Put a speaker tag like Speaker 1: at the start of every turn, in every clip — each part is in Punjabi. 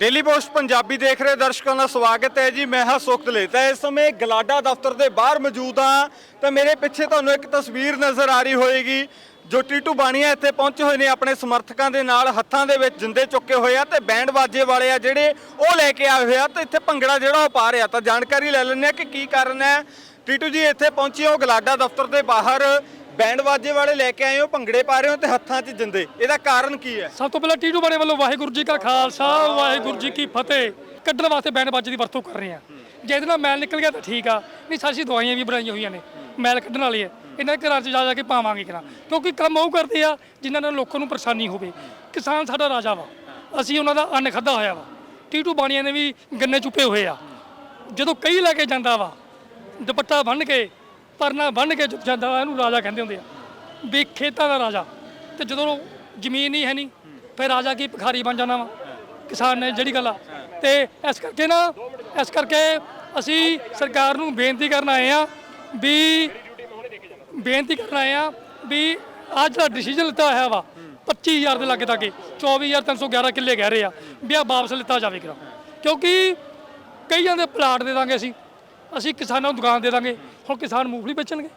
Speaker 1: ਡੇਲੀ ਪੋਸਟ ਪੰਜਾਬੀ ਦੇਖ ਰਹੇ ਦਰਸ਼ਕਾਂ ਦਾ ਸਵਾਗਤ ਹੈ ਜੀ। ਮੈਂ ਹਾਂ ਸੁਖਦਲੇ ਤਾਂ ਇਸ ਸਮੇਂ ਗਲਾਡਾ ਦਫ਼ਤਰ ਦੇ ਬਾਹਰ ਮੌਜੂਦ ਹਾਂ। ਤਾਂ ਮੇਰੇ ਪਿੱਛੇ ਤੁਹਾਨੂੰ ਇੱਕ ਤਸਵੀਰ ਨਜ਼ਰ ਆ ਰਹੀ ਹੋਏਗੀ। ਜੋ ਟੀਟੂ ਬਾਣੀਆ ਇੱਥੇ ਪਹੁੰਚੇ ਹੋਏ ਨੇ ਆਪਣੇ ਸਮਰਥਕਾਂ ਦੇ ਨਾਲ, ਹੱਥਾਂ ਦੇ ਵਿੱਚ ਜਿੰਦੇ ਚੁੱਕੇ ਹੋਏ ਆ ਤੇ ਬੈਂਡ ਬਾਜੇ ਵਾਲੇ ਆ ਜਿਹੜੇ ਉਹ ਲੈ ਕੇ ਆਏ ਹੋਏ ਆ ਤੇ ਇੱਥੇ ਭੰਗੜਾ ਜਿਹੜਾ ਉਹ ਪਾ ਰਿਹਾ ਤਾਂ ਜਾਣਕਾਰੀ ਲੈ ਲੈਂਦੇ ਆ ਕਿ ਕੀ ਕਾਰਨ ਹੈ। ਟੀਟੂ ਜੀ ਇੱਥੇ ਪਹੁੰਚੇ ਹੋ ਗਲਾਡਾ ਦਫ਼ਤਰ ਦੇ ਬਾਹਰ। ਬੈਂਡ ਬਾਜੇ ਵਾਲੇ ਲੈ ਕੇ ਆਏ ਹੋ, ਭੰਗੜੇ ਪਾ ਰਹੇ ਹੋ ਤੇ ਹੱਥਾਂ 'ਚ ਜਿੰਦੇ। ਇਹਦਾ ਕਾਰਨ ਕੀ ਹੈ?
Speaker 2: ਸਭ ਤੋਂ ਪਹਿਲਾਂ ਟੀਟੂ ਬਾਣੇ ਵੱਲੋਂ ਵਾਹਿਗੁਰੂ ਜੀ ਕਾ ਖਾਲਸਾ, ਵਾਹਿਗੁਰੂ ਜੀ ਕੀ ਫਤਿਹ। ਕੱਢਣ ਵਾਸਤੇ ਬੈਂਡ ਬਾਜੇ ਦੀ ਵਰਤੋਂ ਕਰ ਰਹੇ ਆ ਜੇ ਇਹਦੇ ਨਾਲ ਮੈਲ ਨਿਕਲ ਗਿਆ ਤਾਂ ਠੀਕ ਆ। ਨਹੀਂ, ਸਾਡੀ ਦਵਾਈਆਂ ਵੀ ਬਣਾਈਆਂ ਹੋਈਆਂ ਨੇ। ਮੈਲ ਕੱਢਣ ਵਾਲੀ ਹੈ। ਇਹਨਾਂ ਦੇ ਘਰਾਂ 'ਚ ਜਾ ਜਾ ਕੇ ਪਾਵਾਂਗੇ ਕਰਾਂ ਕਿਉਂਕਿ ਕੰਮ ਉਹ ਕਰਦੇ ਆ ਜਿਨ੍ਹਾਂ ਨਾਲ ਲੋਕਾਂ ਨੂੰ ਪਰੇਸ਼ਾਨੀ ਹੋਵੇ। ਕਿਸਾਨ ਸਾਡਾ ਰਾਜਾ ਵਾ। ਅਸੀਂ ਉਹਨਾਂ ਦਾ ਅੰਨ ਖਾਧਾ ਹੋਇਆ ਵਾ। ਟੀਟੂ ਬਾਣੀਆਂ ਨੇ ਵੀ ਗੰਨੇ ਚੁੱਪੇ ਹੋਏ ਆ। ਜਦੋਂ ਕਈ ਲੈ ਕੇ ਜਾਂਦਾ ਵਾ, ਦੁਪੱਟਾ ਬੰਨ੍ਹ ਕੇ ਪਰਨਾ ਬੰਨ੍ਹ ਕੇ ਚੁੱਕ ਜਾਂਦਾ ਵਾ, ਇਹਨੂੰ ਰਾਜਾ ਕਹਿੰਦੇ ਹੁੰਦੇ ਆ। ਵੀ ਖੇਤਾਂ ਦਾ ਰਾਜਾ। ਤੇ ਜਦੋਂ ਜ਼ਮੀਨ ਹੀ ਹੈ ਨਹੀਂ ਫਿਰ ਰਾਜਾ ਕੀ ਭਿਖਾਰੀ ਬਣ ਜਾਣਾ ਵਾ ਕਿਸਾਨ ਨੇ ਜਿਹੜੀ ਗੱਲ ਆ। ਤੇ ਇਸ ਕਰਕੇ ਨਾ ਇਸ ਕਰਕੇ ਅਸੀਂ ਸਰਕਾਰ ਨੂੰ ਬੇਨਤੀ ਕਰਨ ਆਏ ਆ ਵੀ ਬੇਨਤੀ ਕਰਨ ਆਏ ਆ ਵੀ ਅੱਜ ਜਿਹੜਾ ਡਿਸੀਜਨ ਲਿੱਤਾ ਹੋਇਆ ਵਾ 25000 ਦੇ ਲਾਗੇ ਤਾਗੇ 24311 ਕਿੱਲੇ ਕਹਿ ਰਹੇ ਆ ਵੀ ਆ ਵਾਪਸ ਲਿੱਤਾ ਜਾਵੇ ਕਿਰਾ ਕਿਉਂਕਿ ਕਈਆਂ ਦੇ ਪਲਾਟ ਦੇ ਦਾਂਗੇ ਅਸੀਂ ਅਸੀਂ ਕਿਸਾਨਾਂ ਨੂੰ ਦੁਕਾਨ ਦੇ ਦਾਂਗੇ ਹੁਣ ਕਿਸਾਨ ਮੂੰਗਫਲੀ ਵੇਚਣਗੇ।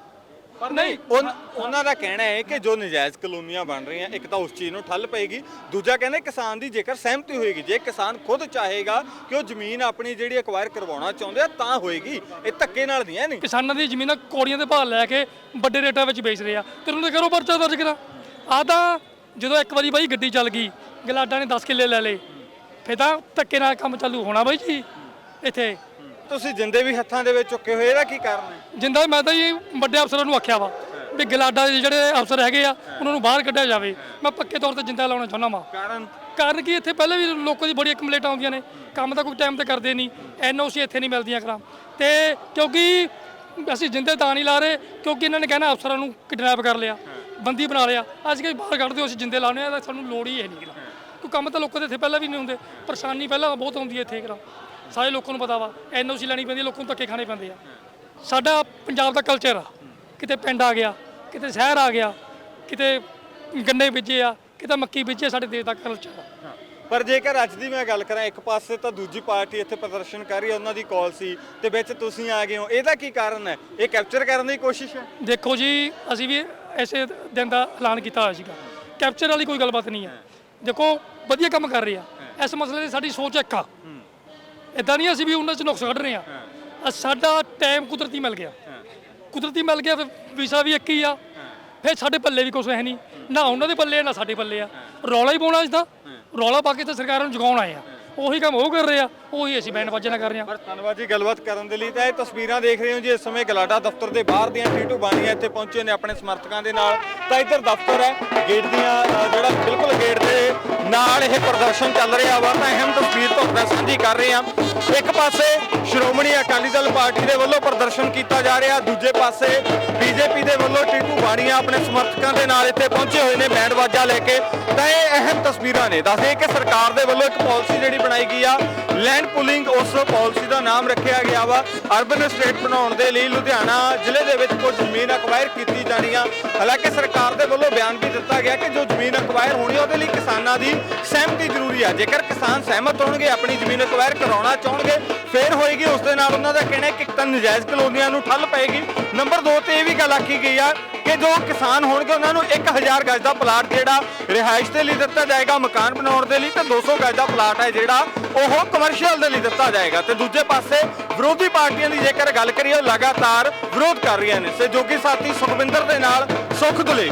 Speaker 1: ਪਰ ਨਹੀਂ ਉਨ- ਉਹਨਾਂ ਦਾ ਕਹਿਣਾ ਹੈ ਕਿ ਜੋ ਨਜਾਇਜ਼ ਕਲੋਨੀਆਂ ਬਣ ਰਹੀਆਂ ਇੱਕ ਤਾਂ ਉਸ ਚੀਜ਼ ਨੂੰ ਠੱਲ ਪਏਗੀ ਦੂਜਾ ਕਹਿੰਦੇ ਕਿਸਾਨ ਦੀ ਜੇਕਰ ਸਹਿਮਤੀ ਹੋਏਗੀ ਜੇ ਕਿਸਾਨ ਖੁਦ ਚਾਹੇਗਾ ਕਿ ਉਹ ਜ਼ਮੀਨ ਆਪਣੀ ਜਿਹੜੀ ਅਕਵਾਇਰ ਕਰਵਾਉਣਾ ਚਾਹੁੰਦੇ ਆ ਤਾਂ ਹੋਏਗੀ ਇਹ ਧੱਕੇ ਨਾਲ ਨਹੀਂ ਹੈ ਨਹੀਂ।
Speaker 2: ਕਿਸਾਨਾਂ ਦੀ ਜ਼ਮੀਨਾਂ ਕੋੜੀਆਂ ਦੇ ਭਾਅ ਲੈ ਕੇ ਵੱਡੇ ਰੇਟਾਂ ਵਿੱਚ ਵੇਚ ਰਹੇ ਆ। ਤੇ ਉਹਨਾਂ ਦੇ ਕਰੋ ਪਰਚਾ ਦਰਜ ਕਰਾ। ਆ ਤਾਂ ਜਦੋਂ ਇੱਕ ਵਾਰੀ ਬਾਈ ਗੱਡੀ ਚੱਲ ਗਈ ਗਲਾਡਾ ਨੇ 10 ਕਿੱਲੇ ਲੈ ਲਏ ਫਿਰ ਤਾਂ ਧੱਕੇ ਨਾਲ ਕੰਮ ਚਾਲੂ ਹੋਣਾ ਬਾਈ ਜੀ ਇੱਥੇ।
Speaker 1: ਤੁਸੀਂ ਜਿੰਦੇ ਵੀ ਹੱਥਾਂ ਦੇ ਵਿੱਚ ਚੁੱਕੇ ਹੋਏ ਇਹਦਾ ਕੀ ਕਾਰਨ ਹੈ?
Speaker 2: ਜਿੰਦਾ ਮੈਂ ਤਾਂ ਜੀ ਵੱਡੇ ਅਫਸਰਾਂ ਨੂੰ ਆਖਿਆ ਵਾ ਵੀ ਗਲਾਡਾ ਦੇ ਜਿਹੜੇ ਅਫਸਰ ਹੈਗੇ ਆ ਉਹਨਾਂ ਨੂੰ ਬਾਹਰ ਕੱਢਿਆ ਜਾਵੇ। ਮੈਂ ਪੱਕੇ ਤੌਰ ਤੇ ਜਿੰਦਾ ਲਾਉਣਾ ਚਾਹੁੰਦਾ ਵਾਂ।
Speaker 1: ਕਾਰਨ?
Speaker 2: ਕਾਰਨ ਕੀ? ਇੱਥੇ ਪਹਿਲੇ ਵੀ ਲੋਕਾਂ ਦੀ ਬੜੀ ਕੰਪਲੇਂਟਾਂ ਆਉਂਦੀਆਂ ਨੇ। ਕੰਮ ਤਾਂ ਕੋਈ ਟਾਈਮ ਤੇ ਕਰਦੇ ਨਹੀਂ। ਐਨਓਸੀ ਇੱਥੇ ਨਹੀਂ ਮਿਲਦੀਆਂ ਕਰਾਂ। ਤੇ ਕਿਉਂਕਿ ਅਸੀਂ ਜਿੰਦੇ ਤਾਂ ਨਹੀਂ ਲਾ ਰਹੇ ਕਿਉਂਕਿ ਇਹਨਾਂ ਨੇ ਕਹਿਣਾ ਅਫਸਰਾਂ ਨੂੰ ਕਿਡਨੈਪ ਕਰ ਲਿਆ ਬੰਦੀ ਬਣਾ ਲਿਆ। ਅੱਜ ਕੱਲ੍ਹ ਬਾਹਰ ਕੱਢ ਦਿਓ ਅਸੀਂ ਜਿੰਦੇ ਲਾਉਣੇ ਆ ਤਾਂ ਸਾਨੂੰ ਲੋੜ ਹੀ ਹੈ ਨਹੀਂ। ਕੋਈ ਕੰਮ ਤਾਂ ਲੋਕਾਂ ਦੇ ਇੱਥੇ ਪਹਿਲਾਂ ਵੀ ਨਹੀਂ ਹੁੰਦੇ ਪਰੇਸ਼ਾਨੀ ਪਹਿਲਾਂ ਬਹੁਤ ਆਉਂਦੀ ਹੈ ਇੱਥੇ ਕਰਾਂ ਸਾਰੇ ਲੋਕਾਂ ਨੂੰ ਪਤਾ ਵਾ ਐਨਓਸੀ ਲੈਣੀ ਪੈਂਦੀ ਲੋਕਾਂ ਨੂੰ ਧੱਕੇ ਖਾਣੇ ਪੈਂਦੇ ਆ। ਸਾਡਾ ਪੰਜਾਬ ਦਾ ਕਲਚਰ ਆ ਕਿਤੇ ਪਿੰਡ ਆ ਗਿਆ ਕਿਤੇ ਸ਼ਹਿਰ ਆ ਗਿਆ ਕਿਤੇ ਗੰਨੇ ਬੀਜੇ ਆ ਕਿਤੇ ਮੱਕੀ ਬੀਜੇ ਸਾਡੇ ਦੇਸ਼ ਦਾ ਕਲਚਰ ਆ।
Speaker 1: ਪਰ ਜੇਕਰ ਅੱਜ ਦੀ ਮੈਂ ਗੱਲ ਕਰਾਂ ਇੱਕ ਪਾਸੇ ਤਾਂ ਦੂਜੀ ਪਾਰਟੀ ਇੱਥੇ ਪ੍ਰਦਰਸ਼ਨ ਕਰ ਰਹੀ ਹੈ ਉਹਨਾਂ ਦੀ ਕਾਲ ਸੀ ਤੇ ਵਿੱਚ ਤੁਸੀਂ ਆ ਗਏ ਹੋ ਇਹਦਾ ਕੀ ਕਾਰਨ ਹੈ? ਇਹ ਕੈਪਚਰ ਕਰਨ ਦੀ ਕੋਸ਼ਿਸ਼ ਹੈ?
Speaker 2: ਦੇਖੋ ਜੀ ਅਸੀਂ ਵੀ ਐਸੇ ਦਿਨ ਦਾ ਐਲਾਨ ਕੀਤਾ ਹੋਇਆ ਸੀਗਾ। ਕੈਪਚਰ ਵਾਲੀ ਕੋਈ ਗੱਲਬਾਤ ਨਹੀਂ ਹੈ। ਦੇਖੋ ਵਧੀਆ ਕੰਮ ਕਰ ਰਹੇ। ਆ ਇਸ ਮਸਲੇ ਦੀ ਸਾਡੀ ਸੋਚ ਇੱਕ ਆ। ਇਦਾਂ ਨਹੀਂ ਅਸੀਂ ਵੀ ਉਹਨਾਂ ਚ ਨੁਕਸ ਕੱਢ ਰਹੇ ਆ ਸਾਡਾ ਟਾਈਮ ਕੁਦਰਤੀ ਮਿਲ ਗਿਆ। ਕੁਦਰਤੀ ਮਿਲ ਗਿਆ ਫਿਰ ਵੀਸਾ ਵੀ ਇੱਕ ਹੀ ਆ। ਫਿਰ ਸਾਡੇ ਪੱਲੇ ਵੀ ਕੁਝ ਹੈ ਨਹੀਂ। ਨਾ ਉਹਨਾਂ ਦੇ ਪੱਲੇ ਆ, ਨਾ ਸਾਡੇ ਪੱਲੇ ਆ। ਰੌਲਾ ਹੀ ਪਾਉਣਾ ਇਸ ਦਾ। ਰੌਲਾ ਪਾ ਕੇ ਤਾਂ ਸਰਕਾਰਾਂ ਨੂੰ ਜਗਾਉਣ ਆਏ ਆ। ਉਹੀ ਕੰਮ ਉਹ ਕਰ ਰਹੇ ਆ, ਉਹੀ ਅਸੀਂ ਬੈਂਡ ਵਾਜੇ ਨਾਲ ਕਰ ਰਹੇ ਆ।
Speaker 1: ਪਰ ਧੰਨਵਾਦ ਜੀ ਗੱਲਬਾਤ ਕਰਨ ਦੇ ਲਈ ਤਾਂ ਇਹ ਤਸਵੀਰਾਂ ਦੇਖ ਰਹੇ ਹੋ ਜੀ, ਇਸ ਸਮੇਂ ਗਲਾਡਾ ਦਫ਼ਤਰ ਦੇ ਬਾਹਰ ਦੀਆਂ ਟੀਟੂ ਬਾਣੀਆਂ ਇੱਥੇ ਪਹੁੰਚੇ ਨੇ ਆਪਣੇ ਸਮਰਥਕਾਂ ਦੇ ਨਾਲ। ਤਾਂ ਇੱਧਰ ਦਫ਼ਤਰ ਹੈ, ਗੇਟ ਦੀਆਂ ਜਿਹੜਾ ਬਿਲਕੁਲ ਗੇਟ ਦੇ ਨਾਲ ਇਹ ਪ੍ਰਦਰਸ਼ਨ ਚੱਲ ਰਿਹਾ ਵਾ, ਤਾਂ ਅਹਿਮ ਤਸਵੀਰ ਤੁਹਾਡੇ ਨਾਲ ਕਰ ਰਹੇ ਹਾਂ। ਇੱਕ ਪਾਸੇ ਸ਼੍ਰੋਮਣੀ ਅਕਾਲੀ ਦਲ ਪਾਰਟੀ ਦੇ ਵੱਲੋਂ ਪ੍ਰਦਰਸ਼ਨ ਕੀਤਾ ਜਾ ਰਿਹਾ, ਦੂਜੇ ਪਾਸੇ ਬੀਜੇਪੀ ਦੇ ਵੱਲੋਂ ਟੀਟੂ ਬਾਣੀਆਂ ਆਪਣੇ ਸਮਰਥਕਾਂ ਦੇ ਨਾਲ ਇੱਥੇ ਪਹੁੰਚੇ ਹੋਏ ਨੇ ਬੈਂਡ ਵਾਜਾ ਲੈ ਕੇ। ਤਾਂ ਇਹ ਅਹਿਮ ਤਸਵੀਰਾਂ ਨੇ। ਦੱਸਦੇ ਕਿ ਸਰਕਾਰ ਦੇ ਵੱਲੋਂ ਇੱਕ ਪਾਲਿਸੀ ਜਿਹੜੀ ਬਣਾਈ ਗਈ ਆ, ਲੈਂਡ ਪੁਲਿੰਗ, ਉਸ ਪਾਲਿਸੀ ਦਾ ਨਾਮ ਰੱਖਿਆ ਗਿਆ ਵਾ। ਅਰਬਨ ਸਟੇਟ ਬਣਾਉਣ ਦੇ ਲਈ ਲੁਧਿਆਣਾ ਜ਼ਿਲ੍ਹੇ ਦੇ ਵਿੱਚ ਕੁਝ ਜ਼ਮੀਨ ਅਕਵਾਇਰ ਕੀਤੀ ਜਾਣੀ ਆ ਹਾਲਾਂਕਿ ਸਰਕਾਰ ਦੇ ਵੱਲੋਂ ਬਿਆਨ ਵੀ ਦਿੱਤਾ ਗਿਆ ਕਿ ਜੋ ਜ਼ਮੀਨ ਅਕਵਾਇਰ ਹੋਣੀ ਉਹਦੇ ਲਈ ਕਿਸਾਨਾਂ ਦੀ ਸਹਿਮਤੀ ਜ਼ਰੂਰੀ ਆ। ਜੇਕਰ ਕਿਸਾਨ ਸਹਿਮਤ ਹੋਣਗੇ, ਆਪਣੀ ਜ਼ਮੀਨ ਅਕਵਾਇਰ ਕਰਾਉਣਾ ਚਾਹਣਗੇ, ਫੇਰ ਹੋਏਗੀ ਉਸ ਦੇ ਨਾਲ ਉਹਨਾਂ ਦਾ ਕਹਿਣਾ ਕਿ ਤਾਂ ਨਜਾਇਜ਼ ਕਲੋਨੀਆਂ ਨੂੰ ਠੱਲ ਪਏਗੀ। ਨੰਬਰ 2 ਤੇ ਇਹ ਵੀ ਗੱਲ ਆਖੀ ਗਈ ਆ ਕਿ ਜੋ ਕਿਸਾਨ ਹੋਣਗੇ, ਉਹਨਾਂ ਨੂੰ 1000 ਗਜ ਦਾ ਪਲਾਟ ਜਿਹੜਾ ਰਿਹਾਇਸ਼ ਦੇ ਲਈ ਦਿੱਤਾ ਜਾਏਗਾ, ਮਕਾਨ ਬਣਾਉਣ ਦੇ ਲਈ, ਤੇ 200 ਗਜ ਦਾ ਪਲਾਟ ਹੈ ਜਿਹੜਾ ਉਹ ਕਮਰਸ਼ੀਅਲ ਦੇ ਲਈ ਦਿੱਤਾ ਜਾਏਗਾ। ਤੇ ਦੂਜੇ ਪਾਸੇ ਵਿਰੋਧੀ ਪਾਰਟੀਆਂ ਦੀ ਜੇਕਰ ਗੱਲ ਕਰੀਏ, ਉਹ ਲਗਾਤਾਰ ਵਿਰੋਧ ਕਰ ਰਹੀਆਂ ਨੇ। ਸਹਿਯੋਗੀ ਸਾਥੀ ਸੁਖਵਿੰਦਰ ਦੇ ਨਾਲ ਸੁਖ ਦੁਲੇ